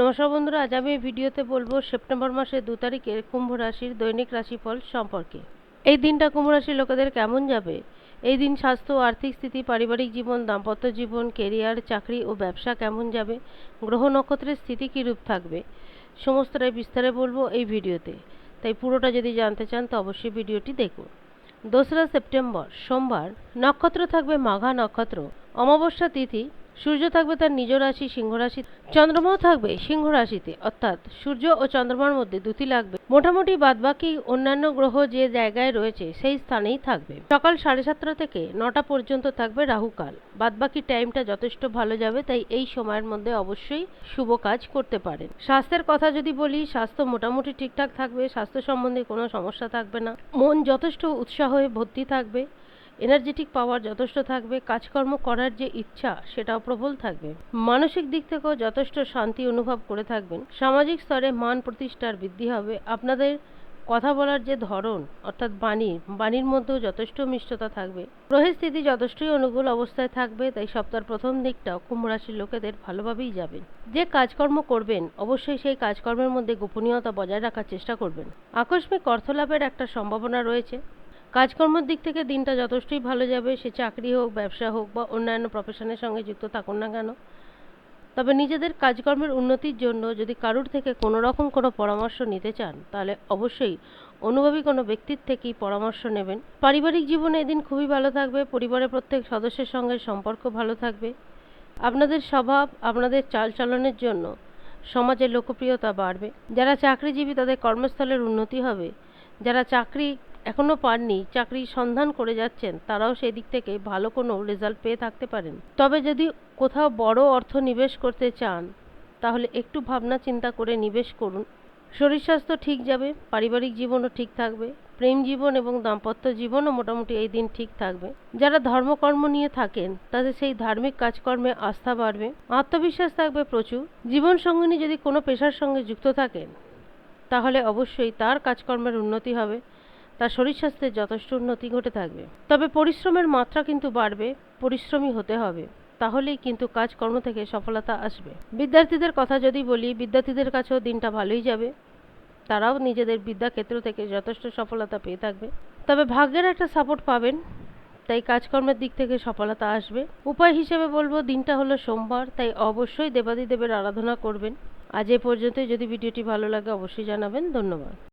নমস্কার বন্ধুরা, আজ আমি ভিডিওতে বলব সেপ্টেম্বর মাসের দু তারিখের কুম্ভ রাশির দৈনিক রাশিফল সম্পর্কে। এই দিনটা কুম্ভ রাশির লোকেদের কেমন যাবে? এই দিন স্বাস্থ্য, আর্থিক স্থিতি, পারিবারিক জীবন, দাম্পত্য জীবন, কেরিয়ার, চাকরি ও ব্যবসা কেমন যাবে? গ্রহ নক্ষত্রের স্থিতি কীরূপ থাকবে? সমস্তটাই বিস্তারে বলব এই ভিডিওতে। তাই পুরোটা যদি জানতে চান, তো অবশ্যই ভিডিওটি দেখুন। দোসরা সেপ্টেম্বর, সোমবার। নক্ষত্র থাকবে মাঘা নক্ষত্র। অমাবস্যা তিথি সূর্য থাকবে তার নিজ রাশি, সিংহ রাশি। চন্দ্রমাও থাকবে সিংহ রাশিতে, অর্থাৎ সূর্য ও চন্দ্রমার মধ্যে দুটি লাগবে। মোটামুটি বাদবাকি অন্যান্য গ্রহ যে জায়গায় রয়েছে, সেই স্থানেই থাকবে। সকাল সাড়ে সাতটা থেকে নটা পর্যন্ত থাকবে রাহুকাল। বাদবাকি টাইমটা যথেষ্ট ভালো যাবে, তাই এই সময়ের মধ্যে অবশ্যই শুভ কাজ করতে পারেন। স্বাস্থ্যের কথা যদি বলি, স্বাস্থ্য মোটামুটি ঠিকঠাক থাকবে, স্বাস্থ্য সম্বন্ধে কোনো সমস্যা থাকবে না। মন যথেষ্ট উৎসাহে ভর্তি থাকবে। এনার্জেটিক পাওয়ার যথেষ্ট থাকবে, কাজকর্ম করার যে ইচ্ছা, সেটাও প্রবল থাকবে। মানসিক দিক থেকেও যথেষ্ট শান্তি অনুভব করে থাকবেন। সামাজিক স্তরে মান প্রতিষ্ঠার বৃদ্ধি হবে। আপনাদের কথা বলার যে ধরন, অর্থাৎ বাণী, বাণীর মধ্যেও যথেষ্ট মিষ্টতা থাকবে। গ্রহের স্থিতি যথেষ্টই অনুকূল অবস্থায় থাকবে, তাই সপ্তাহের প্রথম দিকটাও কুম্ভ রাশির লোকেদের ভালোভাবেই যাবেন যে কাজকর্ম করবেন, অবশ্যই সেই কাজকর্মের মধ্যে গোপনীয়তা বজায় রাখার চেষ্টা করবেন। আকস্মিক অর্থলাভের একটা সম্ভাবনা রয়েছে। কাজকর্মের দিক থেকে দিনটা যথেষ্টই ভালো যাবে, সে চাকরি হোক, ব্যবসা হোক বা অন্যান্য প্রফেশনের সঙ্গে যুক্ত থাকুন না কেন। তবে নিজেদের কাজকর্মের উন্নতির জন্য যদি কারুর থেকে কোনো রকম কোনো পরামর্শ নিতে চান, তাহলে অবশ্যই অনুভবী কোনো ব্যক্তির থেকেই পরামর্শ নেবেন। পারিবারিক জীবনে এদিন খুবই ভালো থাকবে, পরিবারের প্রত্যেক সদস্যের সঙ্গে সম্পর্ক ভালো থাকবে। আপনাদের স্বভাব, আপনাদের চালচলনের জন্য সমাজের লোকপ্রিয়তা বাড়বে। যারা চাকরিজীবী তাদের কর্মস্থলের উন্নতি হবে, যারা চাকরি এখনও পাননি, চাকরির সন্ধান করে যাচ্ছেন, তারাও সেই দিক থেকে ভালো কোনো রেজাল্ট পেয়ে থাকতে পারেন। তবে যদি কোথাও বড় অর্থ নিবেশ করতে চান, তাহলে একটু ভাবনা চিন্তা করে নিবেশ করুন। শরীর স্বাস্থ্য ঠিক যাবে, পারিবারিক জীবনও ঠিক থাকবে, প্রেম জীবন এবং দাম্পত্য জীবনও মোটামুটি এই দিন ঠিক থাকবে। যারা ধর্মকর্ম নিয়ে থাকেন, তাদের সেই ধার্মিক কাজকর্মে আস্থা বাড়বে, আত্মবিশ্বাস থাকবে প্রচুর। জীবন সঙ্গিনী যদি কোনো পেশার সঙ্গে যুক্ত থাকেন, তাহলে অবশ্যই তার কাজকর্মের উন্নতি হবে। তার শরীর স্বাস্থ্যের যথেষ্ট উন্নতি ঘটে থাকবে। তবে পরিশ্রমের মাত্রা কিন্তু বাড়বে, পরিশ্রমী হতে হবে। তাহলেই কিন্তু কাজকর্ম থেকে সফলতা আসবে। বিদ্যার্থীদের কথা যদি বলি, বিদ্যার্থীদের কাছেও দিনটা ভালোই যাবে। তারাও নিজেদের বিদ্যাক্ষেত্র থেকে যথেষ্ট সফলতা পেয়ে থাকবে। তবে ভাগ্যের একটা সাপোর্ট পাবেন, তাই কাজকর্মের দিক থেকে সফলতা আসবে। উপায় হিসেবে বলব, দিনটা হলো সোমবার, তাই অবশ্যই দেবাদিদেবের আরাধনা করবেন। আজ এ পর্যন্তই। যদি ভিডিওটি ভালো লাগে, অবশ্যই জানাবেন। ধন্যবাদ।